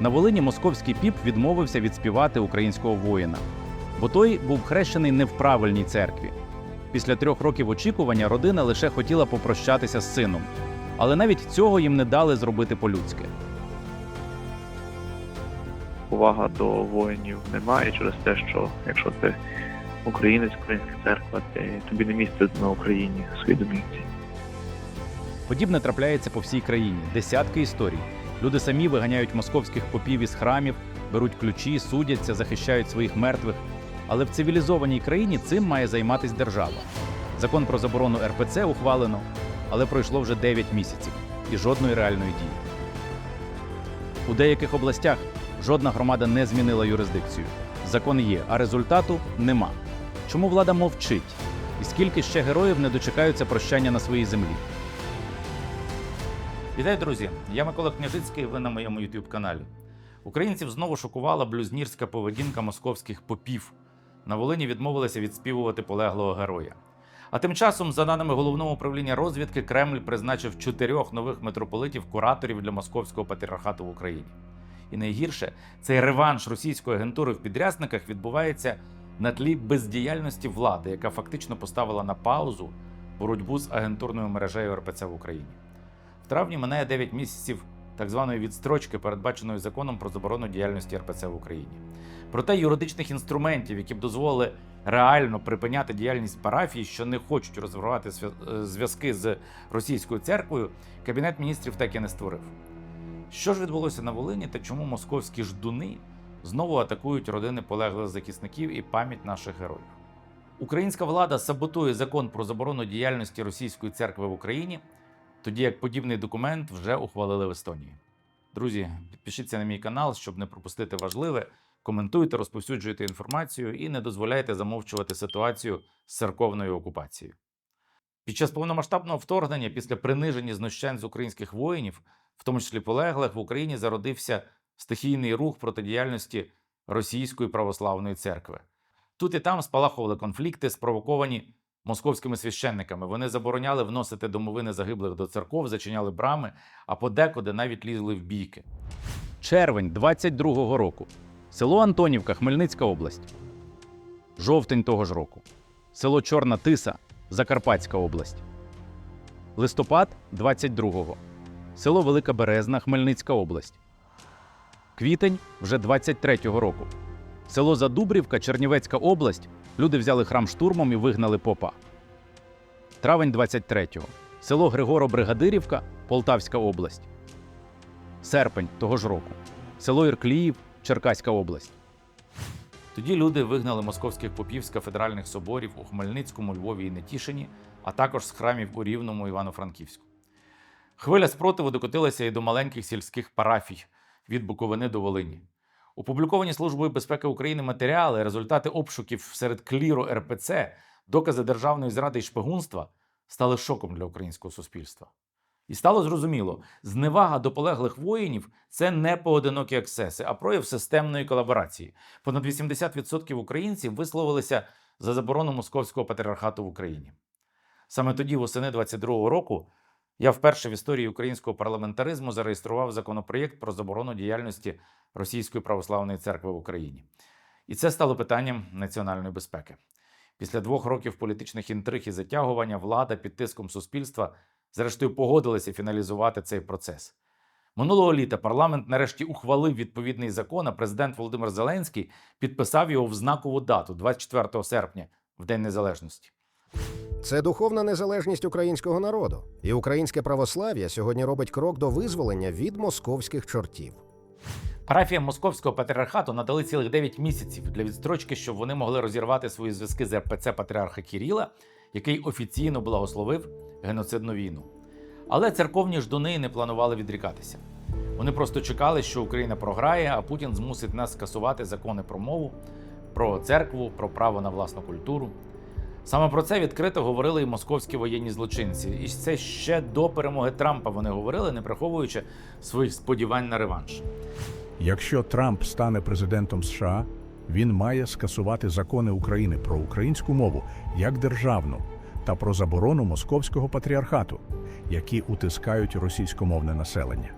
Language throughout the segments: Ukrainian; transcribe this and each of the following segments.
На Волині московський піп відмовився відспівати українського воїна, бо той був хрещений не в правильній церкві. Після трьох років очікування родина лише хотіла попрощатися з сином, але навіть цього їм не дали зробити по-людськи. повага до воїнів немає через те, що якщо ти українець, українська церква, ти, тобі не місце на Україні в своїй домівці. Подібне трапляється по всій країні. Десятки історій. Люди самі виганяють московських попів із храмів, беруть ключі, судяться, захищають своїх мертвих. Але в цивілізованій країні цим має займатися держава. Закон про заборону РПЦ ухвалено, але пройшло вже 9 місяців і жодної реальної дії. У деяких областях жодна громада не змінила юрисдикцію. Закон є, а результату нема. Чому влада мовчить? І скільки ще героїв не дочекаються прощання на своїй землі? Вітаю, друзі! Я Микола Княжицький. Ви на моєму youtube каналі. Українців знову шокувала блюзнірська поведінка московських попів. На Волині відмовилися відспівувати полеглого героя. А тим часом, за даними головного управління розвідки, Кремль призначив чотирьох нових митрополитів кураторів для московського патріархату в Україні. І найгірше, цей реванш російської агентури в підрясниках відбувається на тлі бездіяльності влади, яка фактично поставила на паузу боротьбу з агентурною мережею РПЦ в Україні. Травні минає 9 місяців так званої відстрочки, передбаченої законом про заборону діяльності РПЦ в Україні. Проте юридичних інструментів, які б дозволили реально припиняти діяльність парафій, що не хочуть розвивати е, зв'язки з російською церквою, кабінет міністрів так і не створив. Що ж відбулося на Волині та чому московські ждуни знову атакують родини полеглих захисників і пам'ять наших героїв? Українська влада саботує закон про заборону діяльності російської церкви в Україні, тоді як подібний документ вже ухвалили в Естонії. Друзі, підпишіться на мій канал, щоб не пропустити важливе. Коментуйте, розповсюджуйте інформацію і не дозволяйте замовчувати ситуацію з церковною окупацією. Під час повномасштабного вторгнення, після приниження знущань з українських воїнів, в тому числі полеглих, в Україні зародився стихійний рух протидіяльності Російської православної церкви. Тут і там спалахували конфлікти, спровоковані московськими священниками. Вони забороняли вносити домовини загиблих до церков, зачиняли брами, а подекуди навіть лізли в бійки. Червень 22-го року. Село Антонівка, Хмельницька область. Жовтень того ж року. Село Чорна Тиса, Закарпатська область. Листопад 22-го. Село Велика Березна, Хмельницька область. Квітень вже 23-го року. Село Задубрівка, Чернівецька область. Люди взяли храм штурмом і вигнали попа. Травень 23-го. Село Григоро-Бригадирівка, Полтавська область. Серпень того ж року. Село Іркліїв, Черкаська область. Тоді люди вигнали московських попів з кафедральних соборів у Хмельницькому, Львові і Нетішині, а також з храмів у Рівному Івано-Франківську. Хвиля спротиву докотилася і до маленьких сільських парафій від Буковини до Волині. Опубліковані Службою безпеки України матеріали, результати обшуків серед кліру РПЦ, докази державної зради і шпигунства стали шоком для українського суспільства. І стало зрозуміло, зневага до полеглих воїнів це не поодинокі ексеси, а прояв системної колаборації. Понад 80% українців висловилися за заборону московського патріархату в Україні. Саме тоді, восени 22-го року, я вперше в історії українського парламентаризму зареєстрував законопроєкт про заборону діяльності Російської православної церкви в Україні. І це стало питанням національної безпеки. Після двох років політичних інтриг і затягування влада під тиском суспільства зрештою погодилася фіналізувати цей процес. Минулого літа парламент нарешті ухвалив відповідний закон, а президент Володимир Зеленський підписав його в знакову дату 24 серпня, в День Незалежності. Це духовна незалежність українського народу, і українське православ'я сьогодні робить крок до визволення від московських чортів. Парафіям московського патріархату надали цілих 9 місяців для відстрочки, щоб вони могли розірвати свої зв'язки з РПЦ патріарха Кіріла, який офіційно благословив геноцидну війну. Але церковні ждуни не планували відрікатися. Вони просто чекали, що Україна програє, а Путін змусить нас скасувати закони про мову, про церкву, про право на власну культуру. Саме про це відкрито говорили і московські воєнні злочинці. І це ще до перемоги Трампа вони говорили, не приховуючи своїх сподівань на реванш. Якщо Трамп стане президентом США, він має скасувати закони України про українську мову як державну та про заборону московського патріархату, які утискають російськомовне населення.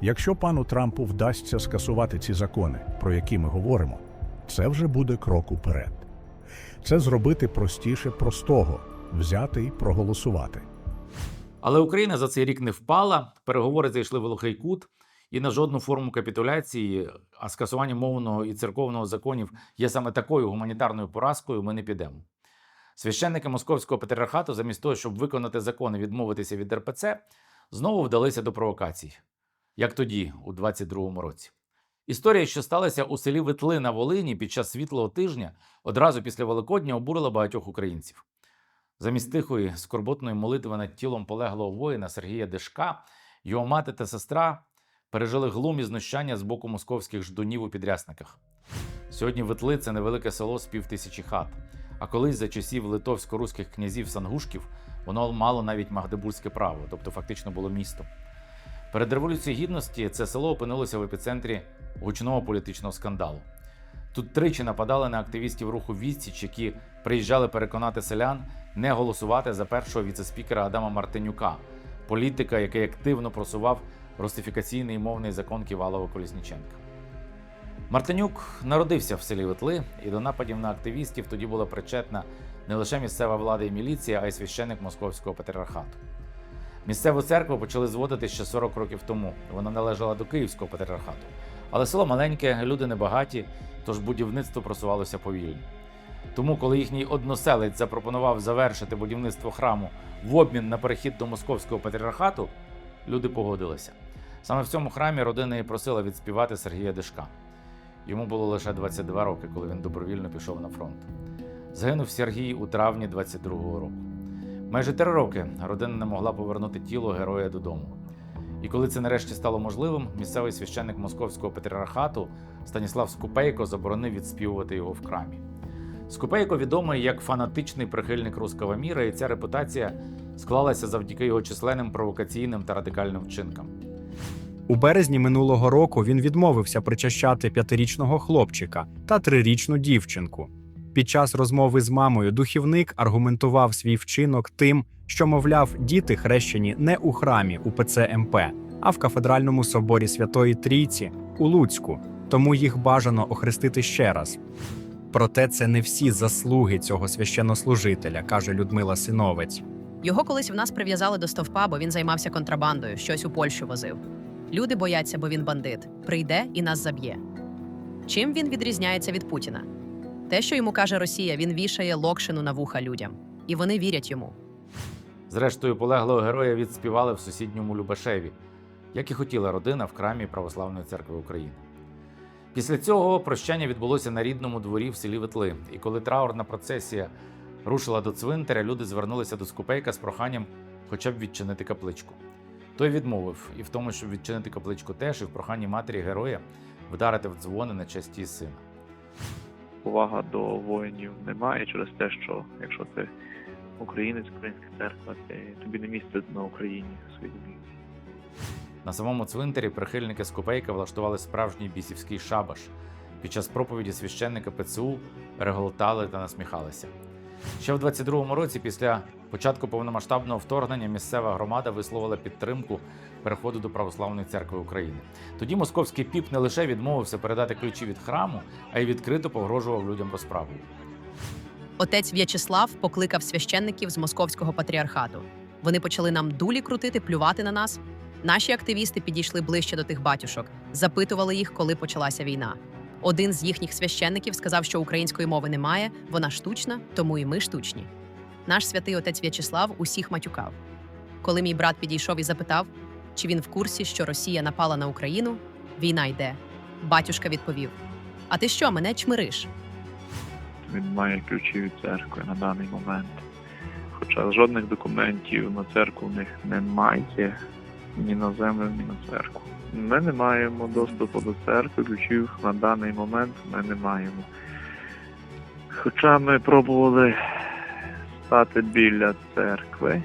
Якщо пану Трампу вдасться скасувати ці закони, про які ми говоримо, це вже буде крок уперед. Це зробити простіше простого взяти і проголосувати. Але Україна за цей рік не впала. Переговори зайшли в глухий кут, і на жодну форму капітуляції, а скасування мовного і церковного законів є саме такою гуманітарною поразкою. Ми не підемо. Священники московського патріархату, замість того, щоб виконати закон і відмовитися від РПЦ, знову вдалися до провокацій, як тоді, у 22-му році. Історія, що сталася у селі Ветли на Волині під час світлого тижня, одразу після Великодня обурила багатьох українців. Замість тихої скорботної молитви над тілом полеглого воїна Сергія Дешка, його мати та сестра пережили глум і знущання з боку московських ждунів у підрясниках. Сьогодні Ветли це невелике село з півтисячі хат. А колись за часів литовсько-руських князів Сангушків воно мало навіть магдебурзьке право, тобто фактично було містом. Перед революцією гідності це село опинилося в епіцентрі гучного політичного скандалу. Тут тричі нападали на активістів руху Відсіч, які приїжджали переконати селян не голосувати за першого віцеспікера Адама Мартинюка, політика, який активно просував русифікаційний мовний закон Ківалова Колісніченка. Мартинюк народився в селі Ветли, і до нападів на активістів тоді була причетна не лише місцева влада і міліція, а й священник московського патріархату. Місцеву церкву почали зводити ще 40 років тому. Вона належала до Київського патріархату. Але село маленьке, люди небагаті, тож будівництво просувалося повільно. Тому, коли їхній односелець запропонував завершити будівництво храму в обмін на перехід до московського патріархату, люди погодилися. Саме в цьому храмі родина і просила відспівати Сергія Дишка. Йому було лише 22 роки, коли він добровільно пішов на фронт. Загинув Сергій у травні 22-го року. Майже три роки родина не могла повернути тіло героя додому. І коли це нарешті стало можливим, місцевий священник московського патріархату Станіслав Скупейко заборонив відспівувати його в храмі. Скупейко відомий як фанатичний прихильник руского міра, і ця репутація склалася завдяки його численним провокаційним та радикальним вчинкам. У березні минулого року він відмовився причащати п'ятирічного хлопчика та трирічну дівчинку. Під час розмови з мамою духівник аргументував свій вчинок тим, що, мовляв, діти хрещені не у храмі УПЦ МП, а в кафедральному соборі Святої Трійці у Луцьку, тому їх бажано охрестити ще раз. Проте це не всі заслуги цього священнослужителя, каже Людмила Синовець. Його колись в нас прив'язали до стовпа, бо він займався контрабандою, щось у Польщу возив. Люди бояться, бо він бандит. Прийде і нас заб'є. Чим він відрізняється від Путіна? Те, що йому каже Росія, він вішає локшину на вуха людям, і вони вірять йому. Зрештою, полеглого героя відспівали в сусідньому Любашеві, як і хотіла родина в храмі Православної церкви України. Після цього прощання відбулося на рідному дворі в селі Ветли. І коли траурна процесія рушила до цвинтаря, люди звернулися до Скупейка з проханням хоча б відчинити капличку. Той відмовив і в тому, щоб відчинити капличку теж, і в проханні матері героя вдарити в дзвони на честь її сина. Повага до воїнів немає через те, що якщо ти українець, українська церква, ти, тобі не місце на Україні в своїй. На самому цвинтарі прихильники Скупейка влаштували справжній бісівський шабаш. Під час проповіді священника ПЦУ реготали та насміхалися. Ще в 22-му році, після початку повномасштабного вторгнення, місцева громада висловила підтримку переходу до Православної церкви України. Тоді московський піп не лише відмовився передати ключі від храму, а й відкрито погрожував людям розправою. Отець В'ячеслав покликав священників з московського патріархату. Вони почали нам дулі крутити, плювати на нас. Наші активісти підійшли ближче до тих батюшок, запитували їх, коли почалася війна. Один з їхніх священників сказав, що української мови немає, вона штучна, тому і ми штучні. Наш святий отець В'ячеслав усіх матюкав. Коли мій брат підійшов і запитав, чи він в курсі, що Росія напала на Україну, війна йде. Батюшка відповів: А ти що, мене чмириш? Він має ключі від церкви на даний момент. Хоча жодних документів на церкву в них немає ні на землю, ні на церкву. Ми не маємо доступу до церкви, ключів на даний момент ми не маємо. Хоча ми пробували стати біля церкви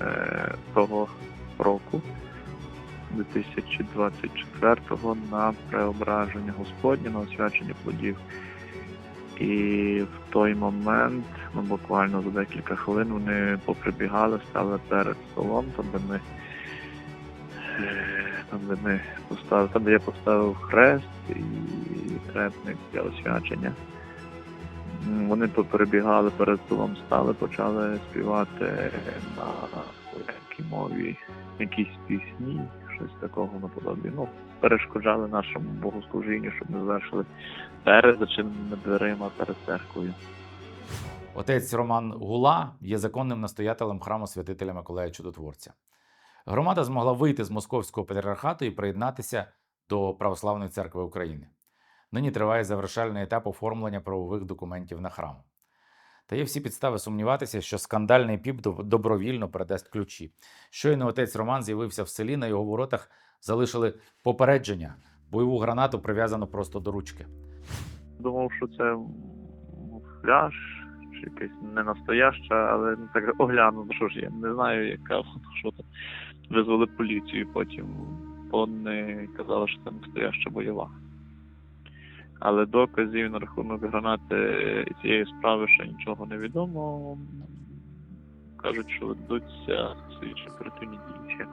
е, того року, 2024-го, на преображення Господнє, на освячення плодів. І в той момент, ну буквально за декілька хвилин, вони поприбігали, стали перед столом, де ми там, де ми поставили, там, де я поставив хрест і трепник для освячення. Вони перебігали перед столом, стали, почали співати на слов'янській мові якісь пісні, щось такого наподобі. Ну, перешкоджали нашому богослужінню, щоб ми завершили перед зачиненими дверима перед церквою. Отець Роман Гула є законним настоятелем храму святителя Миколая Чудотворця. Громада змогла вийти з московського патріархату і приєднатися до Православної церкви України. Нині триває завершальний етап оформлення правових документів на храм. Та є всі підстави сумніватися, що скандальний піп доб- добровільно передасть ключі. Щойно отець Роман з'явився в селі, на його воротах залишили попередження. Бойову гранату прив'язано просто до ручки. Думав, що це м, фляж чи якась не настояща, але ну, так оглянув, що ж я не знаю, яка що там. Визвали поліцію, потім вони казали, що це настояща бойова. Але доказів на рахунок гранати цієї справи ще нічого не відомо. Кажуть, що ведуться слідчі оперативні дії.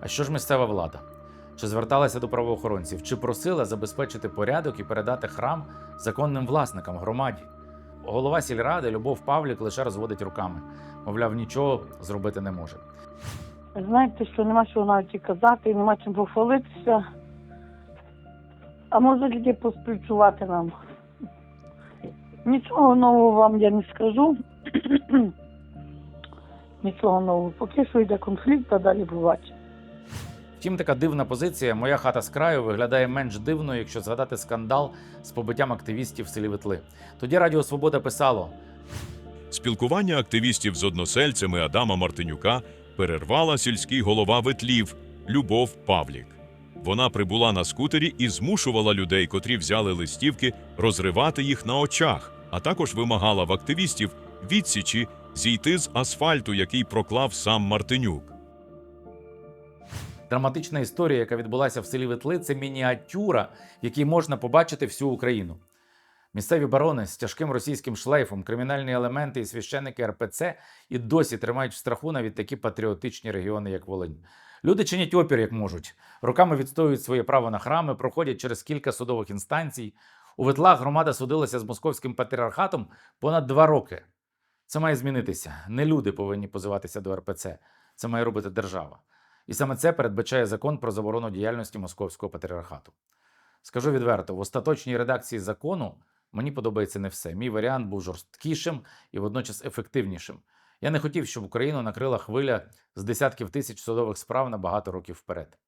А що ж місцева влада? Чи зверталася до правоохоронців, чи просила забезпечити порядок і передати храм законним власникам громаді? Голова сільради Любов Павлік лише розводить руками. Мовляв, нічого зробити не може. Знаєте, що нема чого навіть казати, нема чим похвалитися. А може люди поспівчувати нам. Нічого нового вам я не скажу. Нічого нового. Поки що йде конфлікт, а далі бувати. Втім, така дивна позиція Моя хата з краю виглядає менш дивною, якщо згадати скандал з побиттям активістів в селі Ветли. Тоді Радіо Свобода писало: Спілкування активістів з односельцями Адама Мартинюка перервала сільський голова Ветлів Любов Павлік. Вона прибула на скутері і змушувала людей, котрі взяли листівки, розривати їх на очах, а також вимагала в активістів відсічі зійти з асфальту, який проклав сам Мартинюк. Драматична історія, яка відбулася в селі Ветли, це мініатюра, в якій можна побачити всю Україну. Місцеві барони з тяжким російським шлейфом, кримінальні елементи і священники РПЦ і досі тримають в страху навіть такі патріотичні регіони, як Волинь. Люди чинять опір, як можуть, роками відстоюють своє право на храми, проходять через кілька судових інстанцій. У Ветлах громада судилася з московським патріархатом понад два роки. Це має змінитися. Не люди повинні позиватися до РПЦ. Це має робити держава. І саме це передбачає закон про заборону діяльності московського патріархату. Скажу відверто, в остаточній редакції закону мені подобається не все. Мій варіант був жорсткішим і водночас ефективнішим. Я не хотів, щоб Україну накрила хвиля з десятків тисяч судових справ на багато років вперед.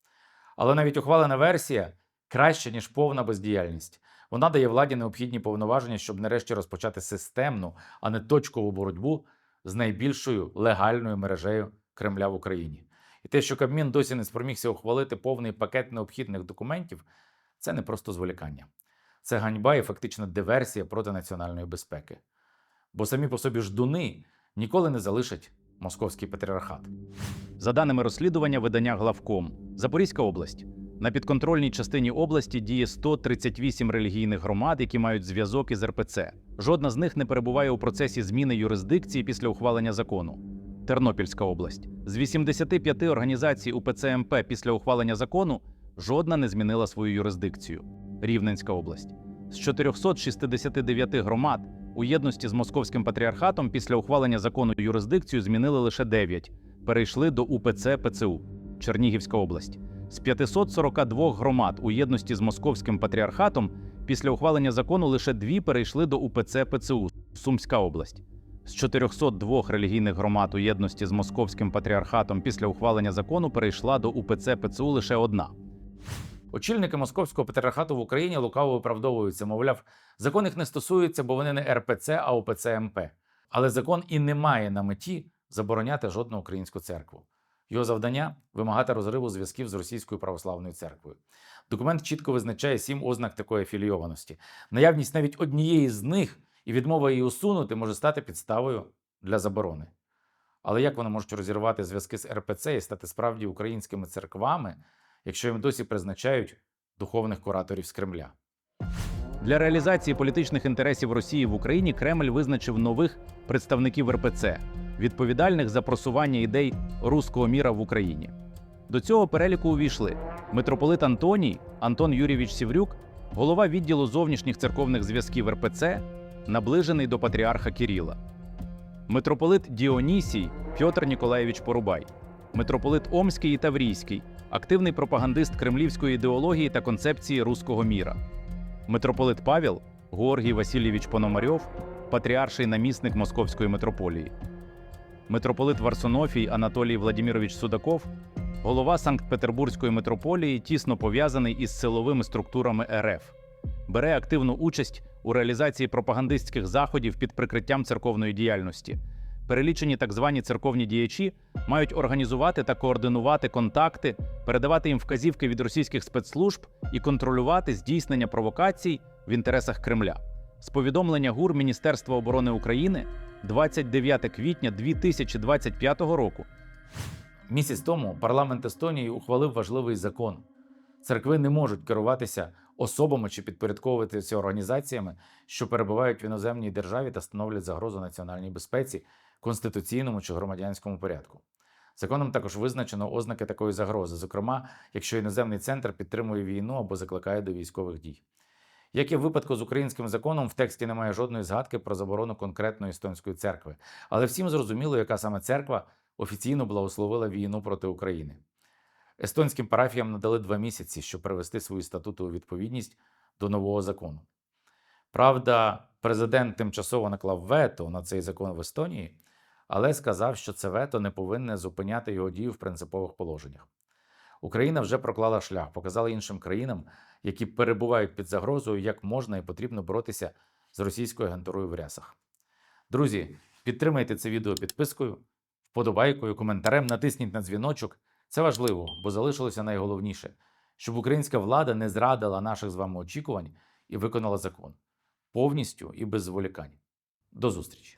Але навіть ухвалена версія краще, ніж повна бездіяльність. Вона дає владі необхідні повноваження, щоб нарешті розпочати системну, а не точкову боротьбу з найбільшою легальною мережею Кремля в Україні. І те, що Кабмін досі не спромігся ухвалити повний пакет необхідних документів, це не просто зволікання. Це ганьба і фактично диверсія проти національної безпеки. Бо самі по собі ждуни ніколи не залишать московський патріархат. За даними розслідування видання Главком, Запорізька область. На підконтрольній частині області діє 138 релігійних громад, які мають зв'язок із РПЦ. Жодна з них не перебуває у процесі зміни юрисдикції після ухвалення закону. Тернопільська область. З 85 організацій УПЦ МП після ухвалення закону жодна не змінила свою юрисдикцію. Рівненська область. З 469 громад у єдності з московським патріархатом після ухвалення закону юрисдикцію змінили лише 9, перейшли до УПЦ ПЦУ. Чернігівська область. З 542 громад у єдності з московським патріархатом після ухвалення закону лише дві перейшли до УПЦ ПЦУ. Сумська область. З 402 релігійних громад у єдності з московським патріархатом після ухвалення закону перейшла до УПЦ ПЦУ лише одна. Очільники московського патріархату в Україні лукаво виправдовуються, мовляв, закон їх не стосується, бо вони не РПЦ, а УПЦ МП. Але закон і не має на меті забороняти жодну українську церкву. Його завдання вимагати розриву зв'язків з російською православною церквою. Документ чітко визначає сім ознак такої афілійованості. Наявність навіть однієї з них і відмова її усунути може стати підставою для заборони. Але як вони можуть розірвати зв'язки з РПЦ і стати справді українськими церквами, якщо їм досі призначають духовних кураторів з Кремля? Для реалізації політичних інтересів Росії в Україні Кремль визначив нових представників РПЦ, відповідальних за просування ідей руського міра в Україні. До цього переліку увійшли митрополит Антоній Антон Юрійович Сіврюк, голова відділу зовнішніх церковних зв'язків РПЦ, наближений до патріарха Кіріла, митрополит Діонісій Пьотр Ніколаєвич Порубай, митрополит Омський і Таврійський, активний пропагандист кремлівської ідеології та концепції руського міра, митрополит Павел Георгій Васильєвич Пономарьов, патріарший намісник Московської митрополії, митрополит Варсонофій Анатолій Владимирович Судаков, голова Санкт-Петербурзької митрополії, тісно пов'язаний із силовими структурами РФ, бере активну участь у реалізації пропагандистських заходів під прикриттям церковної діяльності. Перелічені так звані церковні діячі мають організувати та координувати контакти, передавати їм вказівки від російських спецслужб і контролювати здійснення провокацій в інтересах Кремля. З повідомлення ГУР Міністерства оборони України 29 квітня 2025 року. Місяць тому парламент Естонії ухвалив важливий закон. Церкви не можуть керуватися особами чи підпорядковуватися організаціями, що перебувають в іноземній державі та становлять загрозу національній безпеці, конституційному чи громадянському порядку. Законом також визначено ознаки такої загрози, зокрема, якщо іноземний центр підтримує війну або закликає до військових дій. Як і в випадку з українським законом, в тексті немає жодної згадки про заборону конкретної естонської церкви, але всім зрозуміло, яка саме церква офіційно благословила війну проти України. Естонським парафіям надали два місяці, щоб привести свої статути у відповідність до нового закону. Правда, президент тимчасово наклав вето на цей закон в Естонії, але сказав, що це вето не повинне зупиняти його дію в принципових положеннях. Україна вже проклала шлях, показала іншим країнам, які перебувають під загрозою, як можна і потрібно боротися з російською агентурою в рясах. Друзі, підтримайте це відео підпискою, вподобайкою, коментарем, натисніть на дзвіночок. Це важливо, бо залишилося найголовніше, щоб українська влада не зрадила наших з вами очікувань і виконала закон повністю і без зволікань. До зустрічі!